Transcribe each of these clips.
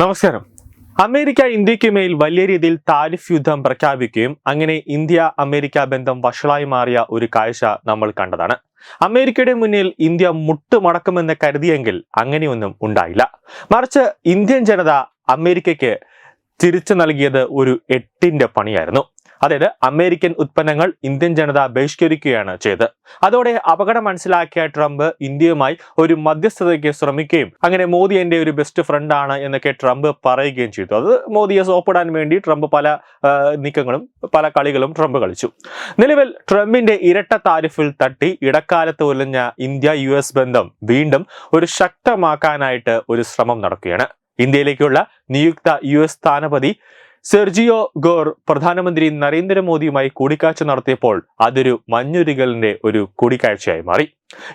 നമസ്കാരം. അമേരിക്ക ഇന്ത്യയ്ക്ക് മേൽ വലിയ രീതിയിൽ താരിഫ് യുദ്ധം പ്രഖ്യാപിക്കുകയും അങ്ങനെ ഇന്ത്യ അമേരിക്ക ബന്ധം വഷളായി മാറിയ ഒരു കാഴ്ച നമ്മൾ കണ്ടതാണ്. അമേരിക്കയുടെ മുന്നിൽ ഇന്ത്യ മുട്ടുമടക്കുമെന്ന് കരുതിയെങ്കിൽ അങ്ങനെയൊന്നും ഉണ്ടായില്ല. മറിച്ച് ഇന്ത്യൻ ജനത അമേരിക്കയ്ക്ക് തിരിച്ചു നൽകിയത് ഒരു എട്ടിന്റെ പണിയായിരുന്നു. അതായത് അമേരിക്കൻ ഉത്പന്നങ്ങൾ ഇന്ത്യൻ ജനത ബഹിഷ്കരിക്കുകയാണ് ചെയ്തത്. അതോടെ അപകടം മനസ്സിലാക്കിയ ട്രംപ് ഇന്ത്യയുമായി ഒരു മധ്യസ്ഥതയ്ക്ക് ശ്രമിക്കുകയും അങ്ങനെ മോദി എന്റെ ഒരു ബെസ്റ്റ് ഫ്രണ്ട് ആണ് എന്നൊക്കെ ട്രംപ് പറയുകയും ചെയ്തു. അത് മോദിയെ സോപ്പിടാൻ വേണ്ടി ട്രംപ് പല നീക്കങ്ങളും പല കളികളും ട്രംപ് കളിച്ചു. നിലവിൽ ട്രംപിന്റെ ഇരട്ട താരിഫിൽ തട്ടി ഇടക്കാലത്ത് ഒലിഞ്ഞ ഇന്ത്യ യു ബന്ധം വീണ്ടും ഒരു ശക്തമാക്കാനായിട്ട് ഒരു ശ്രമം നടക്കുകയാണ്. ഇന്ത്യയിലേക്കുള്ള നിയുക്ത യു എസ് സ്ഥാനപതി സെർജിയോ ഗോർ പ്രധാനമന്ത്രി നരേന്ദ്രമോദിയുമായി കൂടിക്കാഴ്ച നടത്തിയപ്പോൾ അതൊരു മഞ്ഞുരുകലിന്റെ ഒരു കൂടിക്കാഴ്ചയായി മാറി.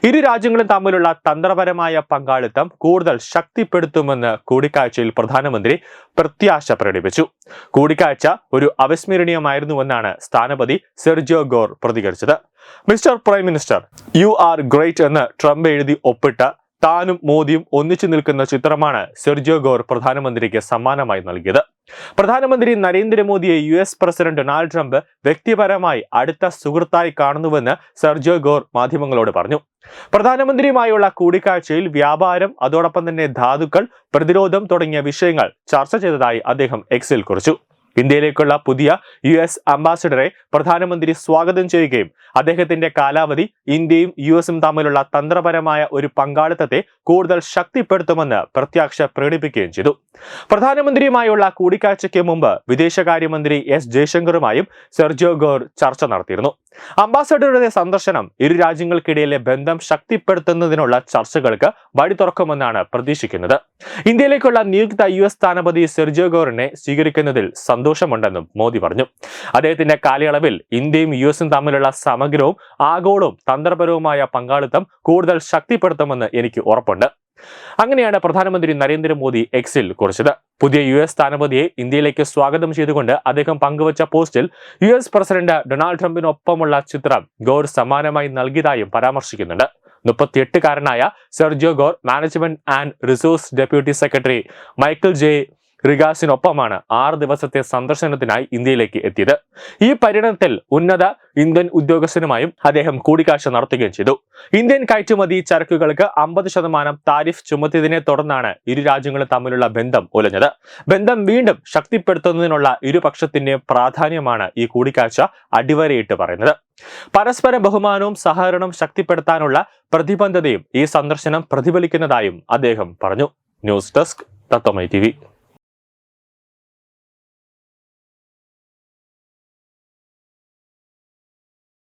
ഇരു രാജ്യങ്ങളും തമ്മിലുള്ള തന്ത്രപരമായ പങ്കാളിത്തം കൂടുതൽ ശക്തിപ്പെടുത്തുമെന്ന് കൂടിക്കാഴ്ചയിൽ പ്രധാനമന്ത്രി പ്രത്യാശ പ്രകടിപ്പിച്ചു. കൂടിക്കാഴ്ച ഒരു അവിസ്മരണീയമായിരുന്നുവെന്നാണ് സ്ഥാനപതി സെർജിയോ ഗോർ പ്രതികരിച്ചത്. Mister prime minister you are great എന്ന് ട്രംപ് എഴുതി ഒപ്പിട്ട താനും മോദിയും ഒന്നിച്ചു നിൽക്കുന്ന ചിത്രമാണ് സെർജിയോ ഗോർ പ്രധാനമന്ത്രിക്ക് സമ്മാനമായി നൽകിയത്. പ്രധാനമന്ത്രി നരേന്ദ്രമോദിയെ U S president Donald Trump വ്യക്തിപരമായി അടുത്ത സുഹൃത്തായി കാണുന്നുവെന്ന് സെർജോ ഗോർ മാധ്യമങ്ങളോട് പറഞ്ഞു. പ്രധാനമന്ത്രിയുമായുള്ള കൂടിക്കാഴ്ചയിൽ വ്യാപാരം അതോടൊപ്പം തന്നെ ധാതുക്കൾ പ്രതിരോധം തുടങ്ങിയ വിഷയങ്ങൾ ചർച്ച ചെയ്തതായി അദ്ദേഹം എക്സിൽ കുറിച്ചു. ഇന്ത്യയിലേക്കുള്ള പുതിയ യു എസ് അംബാസിഡറെ പ്രധാനമന്ത്രി സ്വാഗതം ചെയ്യുകയും അദ്ദേഹത്തിന്റെ കാലാവധി ഇന്ത്യയും യു എസും തമ്മിലുള്ള തന്ത്രപരമായ ഒരു പങ്കാളിത്തത്തെ കൂടുതൽ ശക്തിപ്പെടുത്തുമെന്ന് പ്രത്യാക്ഷ പ്രകടിപ്പിക്കുകയും ചെയ്തു. പ്രധാനമന്ത്രിയുമായുള്ള കൂടിക്കാഴ്ചയ്ക്ക് മുമ്പ് വിദേശകാര്യമന്ത്രി എസ് ജയശങ്കറുമായും സെർജിയോ ഗോർ ചർച്ച നടത്തിയിരുന്നു. അംബാസഡറുടെ സന്ദർശനം ഇരു രാജ്യങ്ങൾക്കിടയിലെ ബന്ധം ശക്തിപ്പെടുത്തുന്നതിനുള്ള ചർച്ചകൾക്ക് വഴി തുറക്കുമെന്നാണ് പ്രതീക്ഷിക്കുന്നത്. ഇന്ത്യയിലേക്കുള്ള നിയുക്ത യു എസ് സ്ഥാനപതി സെർജിയോ ഗോറിനെ സ്വീകരിക്കുന്നതിൽ സന്തോഷമുണ്ടെന്നും മോദി പറഞ്ഞു. അദ്ദേഹത്തിന്റെ കാലയളവിൽ ഇന്ത്യയും യു എസും തമ്മിലുള്ള സമഗ്രവും ആഗോളവും തന്ത്രപരവുമായ പങ്കാളിത്തം കൂടുതൽ ശക്തിപ്പെടുത്തുമെന്ന് എനിക്ക് ഉറപ്പുണ്ട്. അങ്ങനെയാണ് പ്രധാനമന്ത്രി നരേന്ദ്രമോദി എക്സിൽ കുറിച്ചത്. പുതിയ യു എസ് സ്ഥാനപതിയെ ഇന്ത്യയിലേക്ക് സ്വാഗതം ചെയ്തുകൊണ്ട് അദ്ദേഹം പങ്കുവച്ച പോസ്റ്റിൽ യു എസ് പ്രസിഡന്റ് ഡൊണാൾഡ് ട്രംപിനൊപ്പമുള്ള ചിത്രം ഗോർ സമാനമായി നൽകിയതായും പരാമർശിക്കുന്നുണ്ട്. മുപ്പത്തിയെട്ടുകാരനായ Sergio Gor management and resource deputy secretary Michael J. റിഗാസിനൊപ്പമാണ് ആറ് ദിവസത്തെ സന്ദർശനത്തിനായി ഇന്ത്യയിലേക്ക് എത്തിയത്. ഈ പര്യടനത്തിൽ ഉന്നത ഇന്ത്യൻ ഉദ്യോഗസ്ഥനുമായും അദ്ദേഹം കൂടിക്കാഴ്ച നടത്തുകയും ചെയ്തു. ഇന്ത്യൻ കയറ്റുമതി ചരക്കുകൾക്ക് അമ്പത് ശതമാനം താരിഫ് ചുമത്തിയതിനെ തുടർന്നാണ് ഇരു രാജ്യങ്ങളും തമ്മിലുള്ള ബന്ധം ഉലഞ്ഞത് ബന്ധം വീണ്ടും ശക്തിപ്പെടുത്തുന്നതിനുള്ള ഇരുപക്ഷത്തിന്റെയും പ്രാധാന്യമാണ് ഈ കൂടിക്കാഴ്ച അടിവരയിട്ട് പറയുന്നത്. പരസ്പര ബഹുമാനവും സഹകരണവും ശക്തിപ്പെടുത്താനുള്ള പ്രതിബദ്ധതയും ഈ സന്ദർശനം പ്രതിഫലിക്കുന്നതായും അദ്ദേഹം പറഞ്ഞു. ന്യൂസ് ഡെസ്ക് തത്വമൈ ടി